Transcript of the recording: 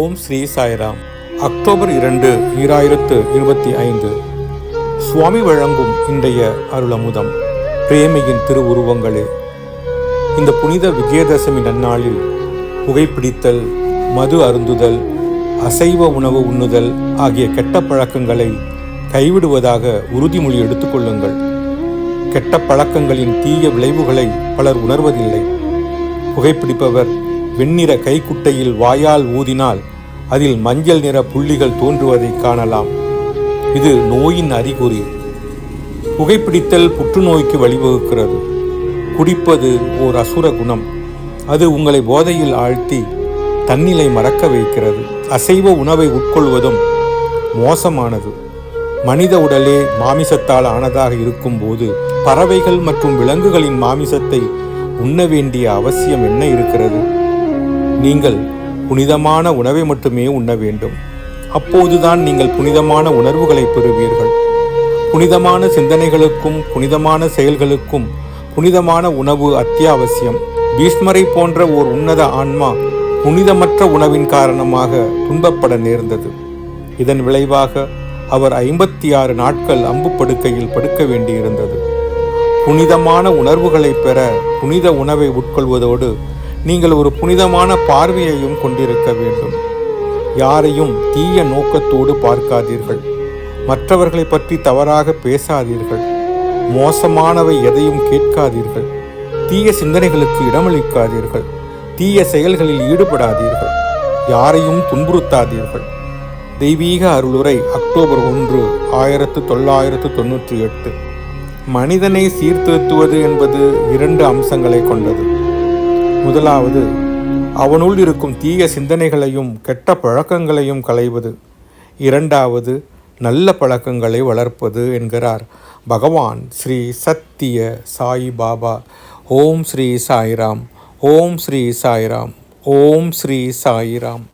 ஓம் Sri Sairam. October இரண்டு ஈராயிரத்து இருபத்தி ஐந்து. சுவாமி வழங்கும் இன்றைய அருளமுதம். பிரேமையின் திருவுருவங்களே. இந்த புனித விஜயதசமி நன்னாளில் புகைப்பிடித்தல் மது அருந்துதல் அசைவ உணவு உண்ணுதல் ஆகிய கெட்ட பழக்கங்களை கைவிடுவதாக உறுதிமொழி எடுத்துக்கொள்ளுங்கள் கெட்ட பழக்கங்களின் தீய விளைவுகளை பலர் உணர்வதில்லை. புகைப்பிடிப்பவர் வெண்ணிற கைக்குட்டையில் வாயால் ஊதினால் அதில் மஞ்சள் நிற புள்ளிகள் தோன்றுவதை காணலாம். இது நோயின் அறிகுறி. புகைப்பிடித்தல் புற்றுநோய்க்கு வழிவகுக்கிறது. குடிப்பது ஓர் அசுர குணம். அது உங்களை போதையில் ஆழ்த்தி தன்னிலை மறக்க வைக்கிறது. அசைவ உணவை உட்கொள்வதும் மோசமானது. மனித உடலே மாமிசத்தால் ஆனதாக இருக்கும்போது பறவைகள் மற்றும் விலங்குகளின் மாமிசத்தை உண்ண வேண்டிய அவசியம் என்ன இருக்கிறது? நீங்கள் புனிதமான உணவை மட்டுமே உண்ண வேண்டும். அப்போதுதான் நீங்கள் புனிதமான உணர்வுகளை பெறுவீர்கள். புனிதமான சிந்தனைகளுக்கும் புனிதமான செயல்களுக்கும் புனிதமான உணவு அத்தியாவசியம். பீஷ்மரை போன்ற ஓர் உன்னத ஆன்மா புனிதமற்ற உணவின் காரணமாக துன்பப்பட நேர்ந்தது. இதன் விளைவாக அவர் ஐம்பத்தி ஆறு நாட்கள் அம்பு படுக்கையில் படுக்க வேண்டியிருந்தது. புனிதமான உணர்வுகளை பெற புனித உணவை உட்கொள்வதோடு நீங்கள் ஒரு புனிதமான பார்வையையும் கொண்டிருக்க வேண்டும். யாரையும் தீய நோக்கத்தோடு பார்க்காதீர்கள். மற்றவர்களை பற்றி தவறாக பேசாதீர்கள். மோசமானவை எதையும் கேட்காதீர்கள். தீய சிந்தனைகளுக்கு இடமளிக்காதீர்கள். தீய செயல்களில் ஈடுபடாதீர்கள். யாரையும் துன்புறுத்தாதீர்கள். தெய்வீக அருளுரை அக்டோபர் ஒன்று ஆயிரத்து தொள்ளாயிரத்து தொன்னூற்றி எட்டு. மனிதனை சீர்திருத்துவது என்பது இரண்டு அம்சங்களை கொண்டது. முதலாவது அவனுள் இருக்கும் தீய சிந்தனைகளையும் கெட்ட பழக்கங்களையும் களைவது. இரண்டாவது நல்ல பழக்கங்களை வளர்ப்பது என்கிறார் பகவான் ஸ்ரீ சத்திய சாய் பாபா. ஓம் ஸ்ரீ சாய்ராம் ஓம் ஸ்ரீ சாய்ராம் ஓம் ஸ்ரீ சாய்ராம்.